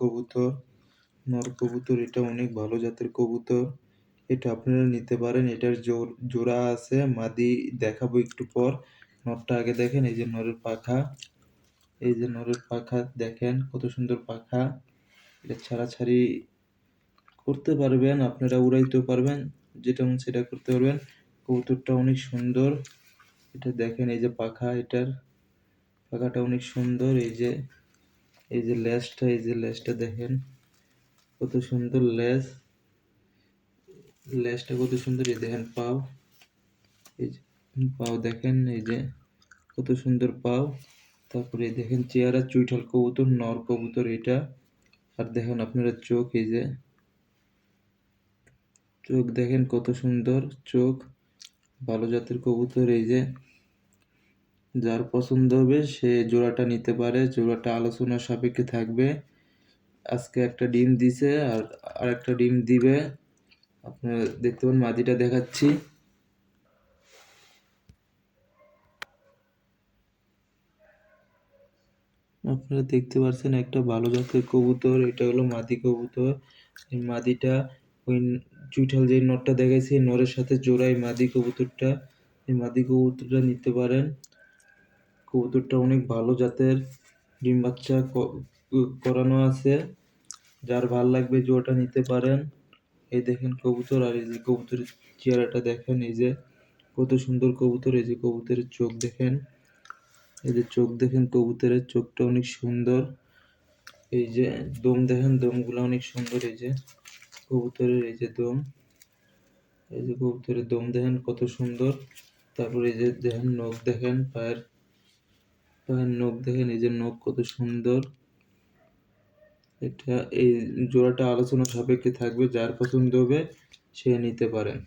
কবুতর। নর কবুতর, এটা অনেক ভালো জাতের কবুতর। এটা আপনারা নিতে পারেন, এটার জোর, জোড়া আছে, মাদি দেখাবো একটু পর। নরটা আগে দেখেন, এই যে নরের পাখা। এই যে নরের পাখা দেখেন, কত সুন্দর পাখা। এটা ছাড়াছাড়ি করতে পারবেন, আপনারা উড়াইতেও পারবেন যেটা মন সেটা করতে পারবেন। কবুতরটা অনেক সুন্দর। এটা দেখেন, এই যে পাখা এটার। পাখাটা অনেক সুন্দর, এই যে এই যে লেজটা, এই যে লেজটা দেখেন, কত সুন্দর লেজ। লেজটা কত সুন্দর, এই দেখেন পাও। এই যে, পাও দেখেন, এই যে কত সুন্দর পাও। তারপরে দেখেন চেয়ারা চুইঠাল কবুতর, নর কবুতর এটা। আর দেখেন আপনারা চোখ, এই যে চোখ দেখেন কত সুন্দর, চোখ। ভালো জাতের কবুতর, এই যে যার পছন্দ হবে সে জোড়াটা নিতে পারে, জোড়াটা আলোচনার সাপেক্ষে থাকবে। আজকে একটা ডিম দিছে আর আরেকটা ডিম দিবে। আপনারা দেখতে পান, মাদিটা দেখাচ্ছি। আপনারা দেখতে পাচ্ছেন একটা ভালো জাতের কবুতর, এটা হলো মাদি কবুতর। এই মাদিটা ওই চুইঠাল যে নরটা দেখাইছে, নরের সাথে জোড়াই মাদি কবুতরটা। এই মাদি কবুতরটা নিতে পারেন। কবুতরটা অনেক ভালো জাতের, ডিম বাচ্চা করানো আছে। যার ভালো লাগবে জোড়াটা নিতে পারেন। এই দেখেন কবুতর, আর এই যে কবুতরের চেহারাটা দেখেন, এই যে কত সুন্দর কবুতর, এই যে কবুতরের চোখ দেখেন। এই যে চোখ দেখেন কবুতরের, চোখটা অনেক সুন্দর। এই যে দম দেখেন, দমগুলো অনেক সুন্দর, এই যে কবুতরের, এই যে দম। এই যে কবুতরের দম দেখেন কত সুন্দর। তারপরে এই যে দেখেন নখ দেখেন, পায়ের পায়ের নখ দেখে নিজের নখ কত সুন্দর। এটা এই জোড়াটা আলোচনা সাপেক্ষে থাকবে, যার পছন্দ হবে সে নিতে পারেন।